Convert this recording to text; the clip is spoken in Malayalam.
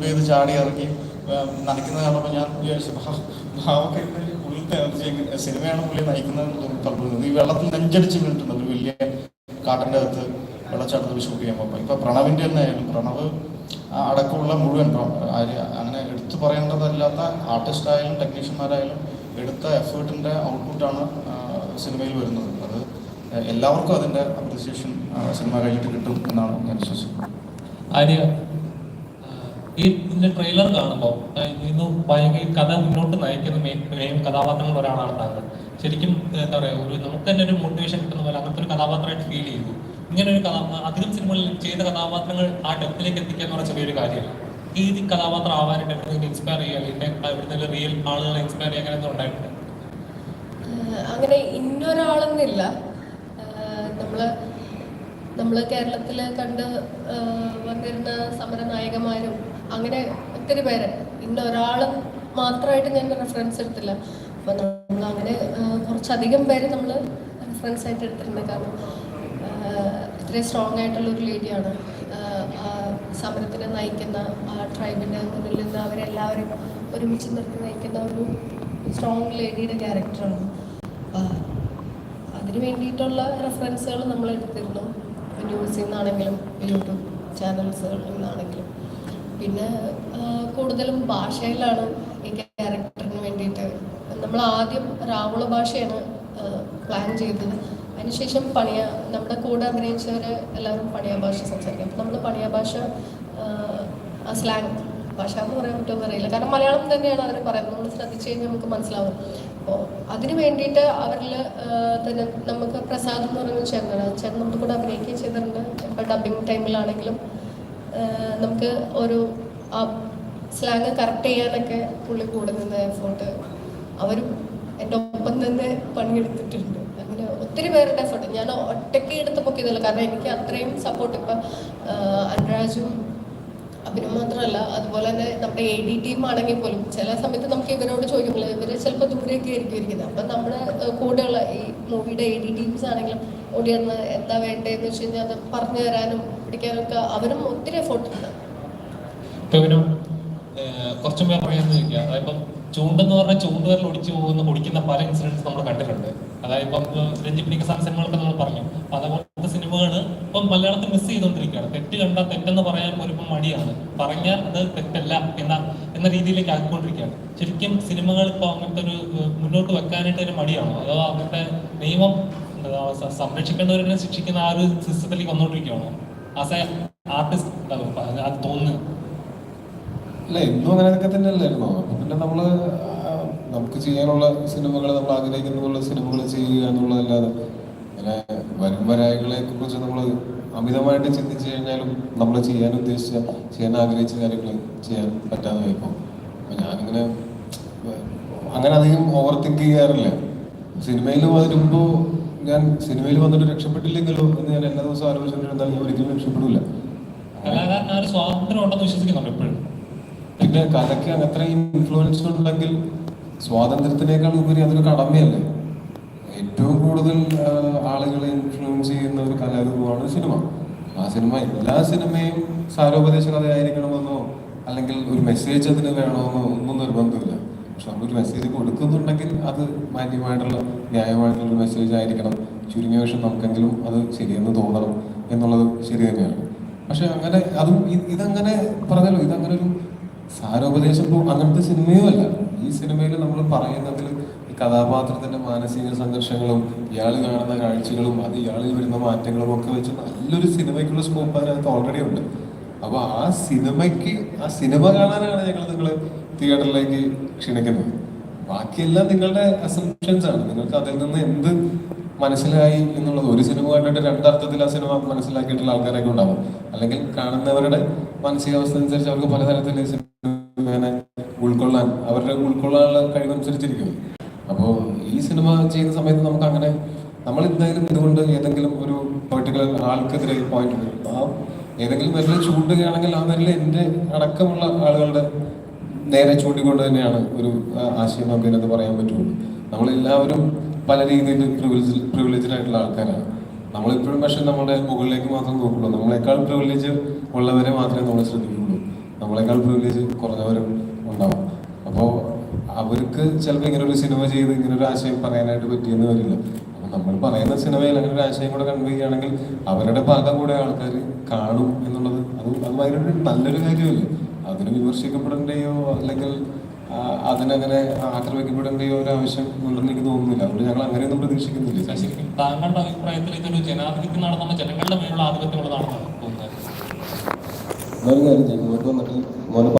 ജമ്പ് ചെയ്ത് ചാടി ഇറങ്ങി. നനയ്ക്കുന്നത് കാണുമ്പോൾ ഞാൻ വിചാരിച്ചു ഭാവൊക്കെ പുള്ളി സിനിമയാണ് പുള്ളി നയിക്കുന്നതെന്ന് തോന്നി ഈ വെള്ളത്തിൽ നെഞ്ചടിച്ച് വീണിട്ടുണ്ട് ഒരു വലിയ കാട്ടിന്റെ അകത്ത് വെള്ളച്ചാട്ടത്തിൽ ഷൂട്ട് ചെയ്യാൻ പോകുമ്പോൾ ഇപ്പോൾ പ്രണവിന്റെ തന്നെ ആയാലും പ്രണവ് അടക്കമുള്ള മുഴുവൻ അങ്ങനെ എടുത്തു പറയേണ്ടതല്ലാത്ത ആർട്ടിസ്റ്റായാലും ടെക്നീഷ്യന്മാരായാലും എടുത്ത എഫേർട്ടിന്റെ ഔട്ട്പുട്ടാണ് സിനിമയിൽ വരുന്നത്. അത് എല്ലാവർക്കും അതിന്റെ അപ്രിസിയേഷൻ സിനിമ കഴിഞ്ഞിട്ട് കിട്ടും എന്നാണ് ഞാൻ വിശ്വസിക്കുന്നത്. ആര്യ ഈ ഇതിന്റെ ട്രെയിലർ കാണുമ്പോൾ ഇന്ന് ഭയങ്കര കഥ മുന്നോട്ട് നയിക്കുന്ന മെയിൻ കഥാപാത്രങ്ങൾ ഒരാളാണ് താങ്കൾ. ശരിക്കും എന്താ പറയുക ഒരു നമുക്ക് തന്നെ ഒരു മോട്ടിവേഷൻ കിട്ടുന്ന പോലെ അങ്ങനത്തെ ഒരു കഥാപാത്രമായിട്ട് ഫീൽ ചെയ്തു. ഇങ്ങനെ ഒരു കഥാ അധികം സിനിമകളിൽ ചെയ്ത കഥാപാത്രങ്ങൾ ആ ഡെപ്തിലേക്ക് എത്തിക്കുക എന്ന് പറഞ്ഞ ചെറിയൊരു കാര്യമല്ല. ഈ കഥാപാത്രം ആവാനായിട്ട് എന്തെങ്കിലും ഇൻസ്പയർ ചെയ്യുക? അല്ലെങ്കിൽ ഇവിടുന്ന് റിയൽ ആളുകളെ ഇൻസ്പയർ ചെയ്യാൻ അങ്ങനെ ഉണ്ടായിട്ടുണ്ട് അങ്ങനെ ഇന്നൊരാളെന്നില്ല നമ്മൾ നമ്മൾ കേരളത്തിൽ കണ്ട് വന്നിരുന്ന സമര നായകന്മാരും അങ്ങനെ ഒത്തിരി പേര്. ഇന്ന ഒരാൾ മാത്രമായിട്ട് ഞാൻ റെഫറൻസ് എടുത്തില്ല. അപ്പൊ നമ്മൾ അങ്ങനെ കുറച്ചധികം പേര് നമ്മൾ റെഫറൻസ് ആയിട്ട് എടുത്തിട്ടുണ്ട്. കാരണം ഇത്രയും സ്ട്രോങ് ആയിട്ടുള്ള ഒരു ലേഡിയാണ് സമരത്തിനെ നയിക്കുന്ന ആ ട്രൈബിന്റെ മുന്നിൽ നിന്ന് അവരെല്ലാവരും ഒരുമിച്ച് നിർത്തി നയിക്കുന്ന ഒരു സ്ട്രോങ് ലേഡിയുടെ ക്യാരക്ടറാണ് അതിന് വേണ്ടിയിട്ടുള്ള റെഫറൻസുകൾ നമ്മൾ എടുത്തിരുന്നു. ന്യൂസിൽ നിന്നാണെങ്കിലും യൂട്യൂബ് ചാനൽസുകളിൽ നിന്നാണെങ്കിലും. പിന്നെ കൂടുതലും ഭാഷയിലാണ് ഈ ക്യാരക്ടറിന് വേണ്ടിയിട്ട്. നമ്മൾ ആദ്യം രാവുള ഭാഷയാണ് പ്ലാൻ ചെയ്തത്. അതിനുശേഷം പണിയ നമ്മുടെ കൂടെ അഭിനയിച്ചവർ എല്ലാവരും പണിയ ഭാഷ സംസാരിക്കും. അപ്പം നമ്മൾ പണിയ ഭാഷ സ്ലാങ് ഭാഷ എന്ന് പറയാൻ പറ്റുമോ അറിയില്ല. കാരണം മലയാളം തന്നെയാണ് അവർ പറയുന്നത്. നമ്മൾ ശ്രദ്ധിച്ചു കഴിഞ്ഞാൽ നമുക്ക് മനസ്സിലാവും. അപ്പോൾ അതിന് വേണ്ടിയിട്ട് അവരിൽ തന്നെ നമുക്ക് പ്രസാദ് എന്ന് പറയുന്ന ചേട്ടനാണ് ചേട്ടൻ നമ്മുടെ കൂടെ അഭിനയിക്കുകയും ചെയ്തിട്ടുണ്ട്. ഇപ്പോൾ ഡബിങ് ടൈമിലാണെങ്കിലും നമുക്ക് ഒരു സ്ലാങ് കറക്റ്റ് ചെയ്യാനൊക്കെ പുള്ളി കൂടെ നിന്ന് എഫേർട്ട് അവരും എന്റെ ഒപ്പം തന്നെ പണിയെടുത്തിട്ടുണ്ട്. അങ്ങനെ ഒത്തിരി പേരുടെ എഫേർട്ട് ഞാൻ ഒറ്റയ്ക്ക് എടുത്ത് പൊക്കിയതല്ല കാരണം എനിക്ക് അത്രയും സപ്പോർട്ട് ഇപ്പം അനുരാജും അഭിനയം മാത്രമല്ല. അതുപോലെ തന്നെ നമ്മുടെ എ ഡി ടീം ആണെങ്കിൽ പോലും ചില സമയത്ത് നമുക്ക് ഇവരോട് ചോദിക്കുമ്പോൾ ഇവർ ചിലപ്പോൾ ദൂരെയൊക്കെ ആയിരിക്കും ഇരിക്കുന്നത്. അപ്പം നമ്മുടെ കൂടെയുള്ള ഈ മൂവിയുടെ എ ഡി ടീംസ് ആണെങ്കിലും ഓടിയെന്ന് എന്താ വേണ്ടതെന്ന് വെച്ച് കഴിഞ്ഞാൽ അത് പറഞ്ഞു തരാനും പിടിക്കാനും ഒക്കെ അവരും ഒത്തിരി എഫോർട്ട് ഉണ്ട്. കുറച്ചും പേർ പറയാന്ന് ചോദിക്കുക അതായത് ചൂണ്ടെന്ന് പറഞ്ഞാൽ ചൂണ്ടുവരൽ ഒടിച്ചു പോകുന്ന ഒടിക്കുന്ന പല ഇൻസിഡൻസ് നമ്മൾ കണ്ടിട്ടുണ്ട്. അതായത് ഇപ്പം രഞ്ജിപ്പിനിക്ക് നിക്ക സിനിമകളൊക്കെ നമ്മൾ പറഞ്ഞു. അപ്പൊ അതുപോലത്തെ സിനിമകൾ ഇപ്പം മലയാളത്തിൽ മിസ് ചെയ്തുകൊണ്ടിരിക്കുകയാണ് തെറ്റ് കണ്ടാൽ തെറ്റെന്ന് പറയാൻ പോലും ഇപ്പം മടിയാണ്. പറഞ്ഞാൽ അത് തെറ്റല്ല എന്ന എന്ന രീതിയിലേക്ക് ആക്കിക്കൊണ്ടിരിക്കുകയാണ്. ശരിക്കും സിനിമകൾ ഇപ്പോൾ അങ്ങനത്തെ ഒരു മുന്നോട്ട് വെക്കാനായിട്ട് ഒരു മടിയാണോ? അതോ അങ്ങനത്തെ നിയമം സംരക്ഷിക്കേണ്ടവരെ ശിക്ഷിക്കുന്ന ആ ഒരു സിസ്റ്റത്തിലേക്ക് വന്നുകൊണ്ടിരിക്കുകയാണോ ആസ് എ ആർട്ടിസ്റ്റ് അത് തോന്നുന്നു. അല്ല എന്നും അങ്ങനെയൊക്കെ തന്നെ അല്ലായിരുന്നോ അപ്പൊ പിന്നെ നമ്മൾ നമുക്ക് ചെയ്യാനുള്ള സിനിമകൾ നമ്മൾ ആഗ്രഹിക്കുന്നുള്ള സിനിമകൾ ചെയ്യുക എന്നുള്ളതല്ലാതെ. അങ്ങനെ വരും വരായികളെ കുറിച്ച് നമ്മൾ അമിതമായിട്ട് ചിന്തിച്ചു കഴിഞ്ഞാലും നമ്മൾ ചെയ്യാൻ ഉദ്ദേശിച്ച ചെയ്യാൻ ആഗ്രഹിച്ച കാര്യങ്ങൾ ചെയ്യാൻ പറ്റാതെ പോയിപ്പോ. അപ്പൊ ഞാനിങ്ങനെ അങ്ങനെ അധികം ഓവർ തിങ്ക് ചെയ്യാറില്ല. സിനിമയിൽ വരുമ്പോ ഞാൻ സിനിമയിൽ വന്നിട്ട് രക്ഷപ്പെട്ടില്ലെങ്കിലോ എന്ന് ഞാൻ എല്ലാ ദിവസവും ആലോചിച്ചുകൊണ്ടിരുന്നാൽ ഞാൻ ഒരിക്കലും രക്ഷപ്പെടില്ല കലാകാരന് ആ ഒരു സ്വാതന്ത്ര്യം ഉണ്ടെന്ന് വിശ്വസിക്കുന്നുണ്ട് എപ്പോഴും പിന്നെ കലയ്ക്ക് അത്രയും ഇൻഫ്ലുവൻസ് ഉണ്ടെങ്കിൽ സ്വാതന്ത്ര്യത്തിനേക്കാൾ ഉപരി അതൊരു കടമയല്ലേ? ഏറ്റവും കൂടുതൽ ആളുകളെ ഇൻഫ്ലുവൻസ് ചെയ്യുന്ന ഒരു കലാരൂപമാണ് സിനിമ. ആ സിനിമ എല്ലാ സിനിമയും സാരോപദേശ കഥയായിരിക്കണമെന്നോ അല്ലെങ്കിൽ ഒരു മെസ്സേജ് അതിന് വേണമെന്നോ ഒന്നും നിർബന്ധമില്ല. പക്ഷെ നമ്മളൊരു മെസ്സേജ് കൊടുക്കുന്നുണ്ടെങ്കിൽ അത് മാന്യമായിട്ടുള്ള ന്യായമായിട്ടുള്ള മെസ്സേജ് ആയിരിക്കണം. ചുരുങ്ങിയ പക്ഷം നമുക്കെങ്കിലും അത് ശരിയെന്ന് തോന്നണം എന്നുള്ളത് ശരി തന്നെയാണ്. പക്ഷെ അങ്ങനെ അതും ഇതങ്ങനെ പറഞ്ഞല്ലോ ഇതങ്ങനെ ഒരു സാരോപദേശം അങ്ങനത്തെ സിനിമയും അല്ല. ഈ സിനിമയിൽ നമ്മൾ പറയുന്നതിൽ ഈ കഥാപാത്രത്തിന്റെ മാനസിക സംഘർഷങ്ങളും ഇയാൾ കാണുന്ന കാഴ്ചകളും അത് ഇയാളിൽ വരുന്ന മാറ്റങ്ങളും ഒക്കെ വെച്ച് നല്ലൊരു സിനിമയ്ക്കുള്ള സ്കോപ്പ് അതിനകത്ത് ഓൾറെഡി ഉണ്ട്. അപ്പോൾ ആ സിനിമയ്ക്ക് ആ സിനിമ കാണാനാണ് ഞങ്ങൾ നിങ്ങൾ തിയേറ്ററിലേക്ക് ക്ഷണിക്കുന്നത് ബാക്കിയെല്ലാം നിങ്ങളുടെ അസംഷൻസ് ആണ്. നിങ്ങൾക്ക് അതിൽ നിന്ന് എന്ത് മനസ്സിലായി എന്നുള്ളത്? ഒരു സിനിമ കണ്ടിട്ട് രണ്ടർത്ഥത്തിൽ ആ സിനിമ മനസ്സിലാക്കിയിട്ടുള്ള ആൾക്കാരൊക്കെ ഉണ്ടാവും. അല്ലെങ്കിൽ കാണുന്നവരുടെ മാനസികാവസ്ഥ അനുസരിച്ച് അവർക്ക് പലതരത്തിൽ ഉൾക്കൊള്ളാൻ അവരുടെ ഉൾക്കൊള്ളാനുള്ള കഴിവനുസരിച്ചിരിക്കും അപ്പോൾ ഈ സിനിമ ചെയ്യുന്ന സമയത്ത് നമുക്ക് അങ്ങനെ നമ്മൾ എന്തായാലും ഇതുകൊണ്ട് ഏതെങ്കിലും ഒരു പെർട്ടിക്കുലർ ആൾക്കെതിരെ പോയിന്റ് ആ ഏതെങ്കിലും വിരൽ ചൂണ്ടുകയാണെങ്കിൽ ആ വിരൽ എന്റെ അടക്കമുള്ള ആളുകളുടെ നേരെ ചൂണ്ടിക്കൊണ്ട് തന്നെയാണ് ഒരു ആശയം നമുക്ക് ഇതിനകത്ത് പറയാൻ പറ്റുള്ളൂ. നമ്മളെല്ലാവരും പല രീതിയിൽ പ്രിവിലേജ് ആയിട്ടുള്ള ആൾക്കാരാണ്. നമ്മളിപ്പോഴും പക്ഷെ നമ്മുടെ മുകളിലേക്ക് മാത്രം നോക്കുള്ളൂ. നമ്മളെക്കാൾ പ്രിവിലേജ് ഉള്ളവരെ മാത്രമേ നമ്മൾ ശ്രദ്ധിക്കുള്ളൂ. നമ്മളെക്കാൾ പ്രിവിലേജ് കുറഞ്ഞവരും ഉണ്ടാവും. അപ്പോൾ അവർക്ക് ചിലപ്പോൾ ഇങ്ങനെ ഒരു സിനിമ ചെയ്ത് ഇങ്ങനെ ഒരു ആശയം പറയാനായിട്ട് പറ്റിയെന്ന് വരില്ല. അപ്പൊ നമ്മൾ പറയുന്ന സിനിമയിൽ അങ്ങനെ ഒരു ആശയം കൂടെ കൺവേ ചെയ്യുകയാണെങ്കിൽ അവരുടെ ഭാഗം കൂടെ ആൾക്കാർ കാണും എന്നുള്ളത് അത് അത് ഭയങ്കര നല്ലൊരു കാര്യമല്ലേ? അതിന് വിമർശിക്കപ്പെടേണ്ടയോ? അല്ലെങ്കിൽ അതിനങ്ങനെ ആക്രമിക്കപ്പെടേണ്ടയോ ഒരു ആവശ്യം ഉണ്ടെന്ന് എനിക്ക് തോന്നുന്നില്ല. അതുകൊണ്ട് ഞങ്ങൾ അങ്ങനെയൊന്നും പ്രതീക്ഷിക്കുന്നില്ല ശരിക്കും താങ്കളുടെ അഭിപ്രായത്തിൽ ഇതൊരു ജനാധിപത്യം നടന്ന ജനങ്ങളുടെ മേലുള്ള ആധിപത്യമുള്ളതാണെന്നാണ് തോന്നുന്നത്.